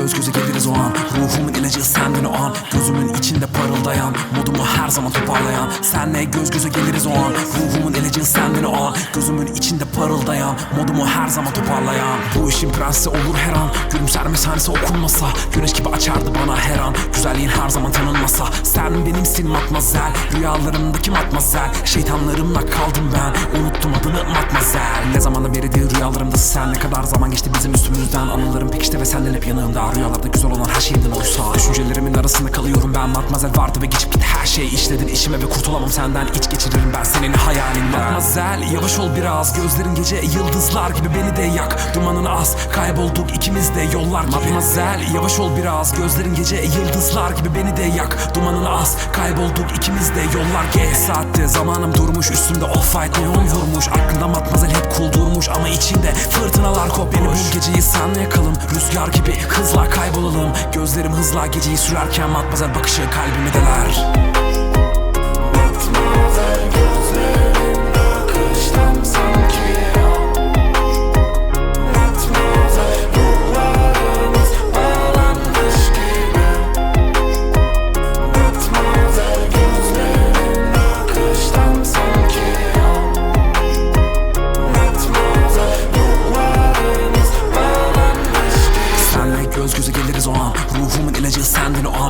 göz göze geliriz o an. Ruhumun ilacı sendin o an. Gözümün içinde parıldayan Modumu her zaman toparlayan. Senle göz göze geliriz o an. Ruhumun ilacı sendin o an. Gözümün içinde parıldayan Modumu her zaman toparlayan. Bu işin prensi olur her an. Gülümser mesanesi okunmasa Güneş gibi açardı bana her an. Güzelliğin her zaman tanınmasa. Sen benimsin matmazel. Rüyalarımdaki matmazel. Şeytanlarımla kaldım ben. Unuttum adını matmazel. Ne zamandan beridir rüyalarımda sen? Ne kadar zaman geçti bizim üstümüzden? Anılarım pekişti ve senden hep yanımda Rüyalarda güzel olan her şeyden oysa Düşüncelerimin arasında kalıyorum ben. Matmazel vardı ve geçip gitti her şey. İşledin işime ve kurtulamam senden. İç geçiririm ben senin hayalinden Matmazel yavaş ol biraz. Gözlerin gece yıldızlar gibi beni de yak. Dumanın az kaybolduk ikimiz de yollar gibi. Matmazel yavaş ol biraz. Gözlerin gece yıldızlar gibi beni de yak. Dumanın az kaybolduk ikimiz de yollar. Geç saatte zamanım durmuş Üstümde off-white neon vurmuş. Aklında matmazel hep cool durmuş Ama içinde fırtınalar kopmuş Beni bul geceyi senle yakalım Rüzgar gibi hızla kaybolalım. Gözlerim hızla geceyi sürerken Matmazel bakışı kalbimi deler. Matmazel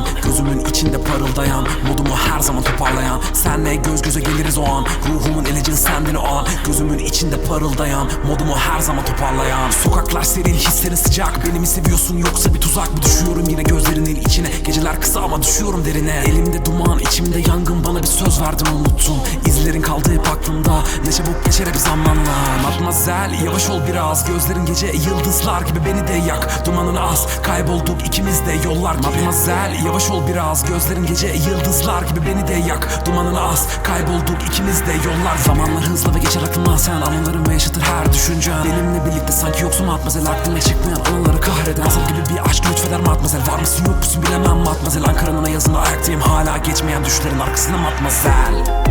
sendin o an Gözümün içinde parıldayan Modumu her zaman toparlayan. Senle göz göze geliriz o an. Ruhumun ilacı sendin o an. Gözümün içinde parıldayan Modumu her zaman toparlayan. Sokaklar serin hislerin sıcak. Beni mi seviyorsun yoksa bir tuzak mı? Düşüyorum yine gözlerinin içine. Geceler kısa ama düşüyorum derine. Elimde duman içimde yangın. Bana bir söz verdin unuttum İzlerin kaldı hep aklımda. Ne çabuk geçer hep zamanla. Matmazel yavaş ol biraz. Gözlerin gece yıldızlar gibi beni de yak. Dumanın az kaybolduk ikimiz de. Yollar gibi. Matmazel yavaş ol biraz Gözlerin gece yıldızlar gibi beni de yak. Dumanın az kaybolduk ikimiz de yollar. Zamanlar hızla ve geçer aklımdan sen. Anılarım ve yaşatır her düşüncen. Benimle birlikte sanki yoksun Matmazel. Aklıma çıkmayan anıları kahreden. Nasıl gibi bir aşk lütfeder Matmazel. Var mısın yok musun bilemem Matmazel. Ankara'nın ayazında ayaktayım Hala geçmeyen düşlerin arkasında Matmazel